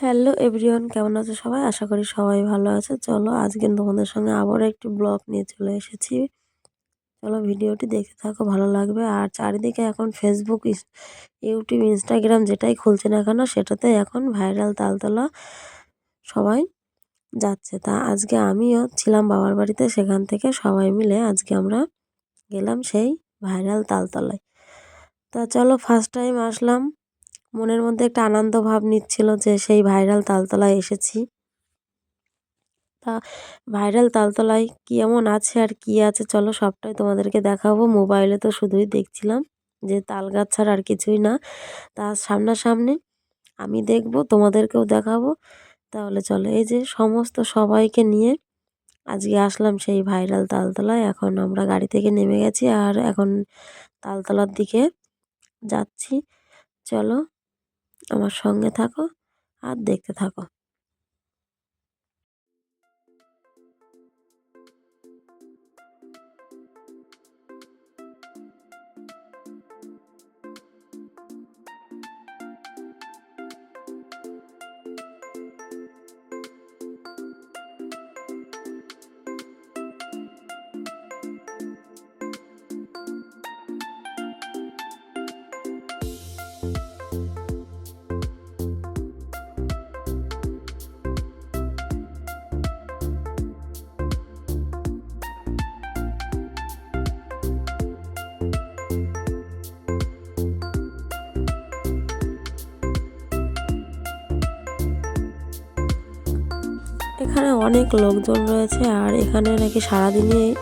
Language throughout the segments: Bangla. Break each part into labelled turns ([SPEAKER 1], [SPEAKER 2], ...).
[SPEAKER 1] হ্যালো এভরিওয়ান, কেমন আছো সবাই? আশা করি সবাই ভালো আছে। চলো আজকে তোমাদের সঙ্গে আবারও একটি ব্লগ নিয়ে চলে এসেছি। চলো ভিডিওটি দেখতে থাকো, ভালো লাগবে। আর চারিদিকে এখন ফেসবুক ইউটিউব ইনস্টাগ্রাম যেটাই খুলছে না কেন, সেটাতে এখন ভাইরাল তালতলা সবাই যাচ্ছে। তা আজকে আমিও ছিলাম বাবার বাড়িতে, সেখান থেকে সবাই মিলে আজকে আমরা গেলাম সেই ভাইরাল তালতলায়। তা চলো ফার্স্ট টাইম আসলাম। মনের মধ্যে একটা আনন্দ ভাব নিচ্ছিল যে সেই ভাইরাল তালতলায় এসেছি। তা ভাইরাল তালতলায় কী এমন আছে আর কি আছে চলো সবটাই তোমাদেরকে দেখাবো। মোবাইলে তো শুধুই দেখছিলাম যে তাল গাছ ছাড়া আর কিছুই না। তা সামনাসামনি আমি দেখব, তোমাদেরকেও দেখাবো। তাহলে চলো এই যে সমস্ত সবাইকে নিয়ে আজকে আসলাম সেই ভাইরাল তালতলায়। এখন আমরা গাড়ি থেকে নেমে গেছি আর এখন তালতলার দিকে যাচ্ছি। চলো আমার সঙ্গে থাকো আর দেখতে থাকো। এখানে অনেক লোকজন রয়েছে আর এখানে নাকি সারাদিনই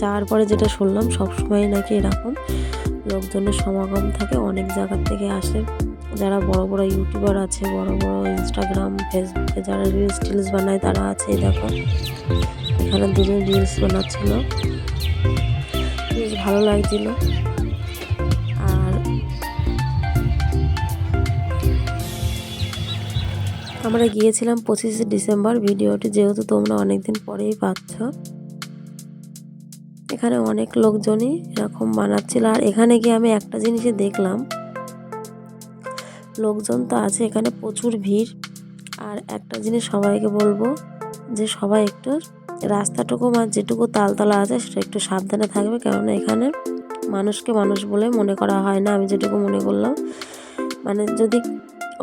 [SPEAKER 1] যাওয়ার পরে যেটা শুনলাম সবসময় নাকি এরকম লোকজনের সমাগম থাকে। অনেক জায়গার থেকে আসে। যারা বড় বড় ইউটিউবার আছে, বড় বড় ইনস্টাগ্রাম, ফেসবুকে যারা রিলস টিলস বানায়, তারা আছে দেখো। এখানে দুজন রিলস বানাচ্ছিল। বেশ ভালো লাগছিল। আমরা গিয়েছিলাম পঁচিশে ডিসেম্বর ভিডিওটি যেহেতু তোমরা অনেকদিন পরেই পাচ্ছ। এখানে অনেক লোকজনই এরকম বানাচ্ছিল। আর এখানে গিয়ে আমি একটা জিনিসই দেখলাম। লোকজন তো আছে, এখানে প্রচুর ভিড়। আর একটা জিনিস সবাইকে বলব যে সবাই একটু রাস্তাটুকু বা যেটুকু তালতলা আছে সেটা একটু সাবধানে থাকবে। কেননা এখানে মানুষকে মানুষ বলে মনে করা হয় না, আমি যেটুকু মনে করলাম। মানে যদি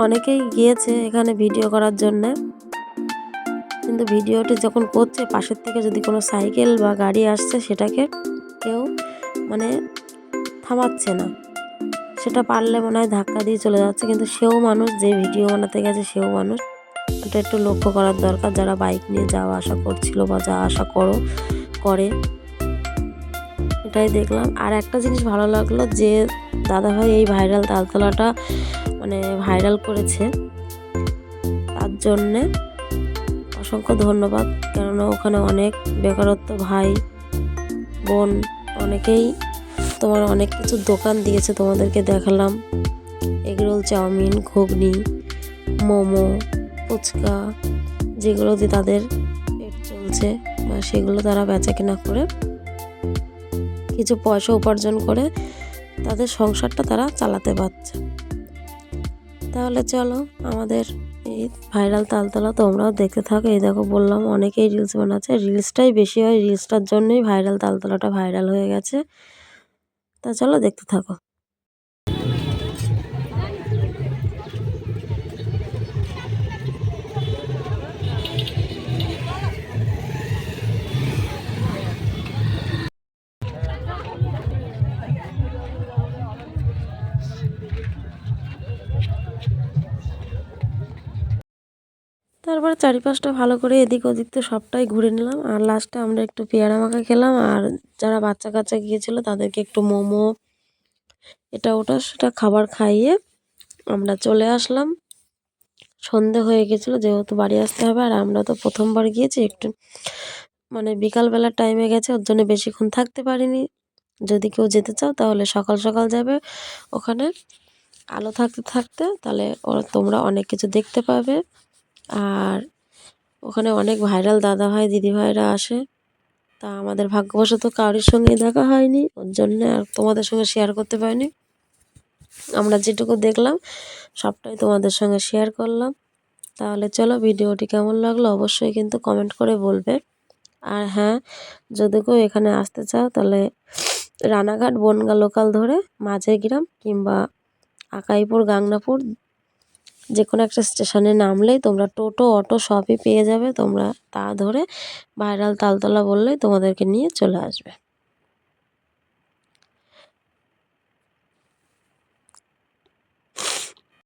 [SPEAKER 1] অনেকেই গিয়েছে এখানে ভিডিও করার জন্যে। কিন্তু ভিডিওটি যখন করছে, পাশের থেকে যদি কোনো সাইকেল বা গাড়ি আসছে, সেটাকে কেউ মানে থামাচ্ছে না। সেটা পারলে মনে হয় ধাক্কা দিয়ে চলে যাচ্ছে, কিন্তু সেও মানুষ, যে ভিডিও বানাতে গেছে সেও মানুষ। এটা একটু লক্ষ্য করার দরকার, যারা বাইক নিয়ে যাওয়া আসা করছিল বা যাওয়া আসা করো, করে। এটাই দেখলাম। আর একটা জিনিস ভালো লাগল যে, দাদাভাই এই ভাইরাল তালতলাটা মানে ভাইরাল করেছে। তার জন্যে অসংখ্য ধন্যবাদ। কেননা ওখানে অনেক বেকারত্ব ভাই, বোন, অনেকেই তোমার অনেক কিছু দোকান দিয়েছে তোমাদেরকে দেখালাম। এগরোল চাউমিন, ঘুগনি, মোমো, ফুচকা যেগুলো দিয়ে তাদের পেট চলছে বা সেগুলো তারা বেচা কেনা করে কিছু পয়সা উপার্জন করে তাদের সংসারটা তারা চালাতে পারছে। তাহলে চলো, আমাদের এই ভাইরাল তালতলা তোমরাও দেখতে থাকো। এই দেখো বললাম, অনেকেই রিলস বানাচ্ছে। রিলসটাই বেশি হয় রিলসটার জন্যই ভাইরাল তালতলাটা ভাইরাল হয়ে গেছে। তা চলো দেখতে থাকো। তারপর চারিপাশটা ভালো করে এদিক ওদিক তো সবটাই ঘুরে নিলাম। আর লাস্টে আমরা একটু পেয়ারা মাখা খেলাম। আর যারা বাচ্চা কাচ্চা গিয়েছিল তাদেরকে একটু মোমো, এটা ওটা সেটা খাবার খাইয়ে আমরা চলে আসলাম। সন্ধে হয়ে গেছিল, যেহেতু বাড়ি আসতে হবে, আর আমরা তো প্রথমবার গিয়েছি, একটু মানে বিকালবেলার টাইমে গেছে, ওর জন্য বেশিক্ষণ থাকতে পারিনি। যদি কেউ যেতে চাও তাহলে সকাল সকাল যাবে ওখানে। আলো থাকতে থাকতে তাহলে ওরা তোমরা অনেক কিছু দেখতে পাবে। আর ওখানে অনেক ভাইরাল দাদা ভাই, দিদি ভাইরা আসে। তা আমাদের ভাগ্যবশত কারোর সঙ্গেই দেখা হয়নি, ওর জন্যে আর তোমাদের সঙ্গে শেয়ার করতে পারিনি। আমরা যেটুকু দেখলাম, সবটাই তোমাদের সঙ্গে শেয়ার করলাম। তাহলে চলো ভিডিওটি কেমন লাগল অবশ্যই কিন্তু কমেন্ট করে বলবে। আর হ্যাঁ যদি কেউ এখানে আসতে চাও, তাহলে রানাঘাট, বনগা লোকাল ধরে মাঝে গ্রাম কিংবা আকাইপুর, গাংনাপুর যে কোনো একটা স্টেশনে নামলেই তোমরা টোটো, অটো সবই পেয়ে যাবে। তোমরা তা ধরে ভাইরাল তালতলা বললেই তোমাদেরকে নিয়ে চলে আসবে।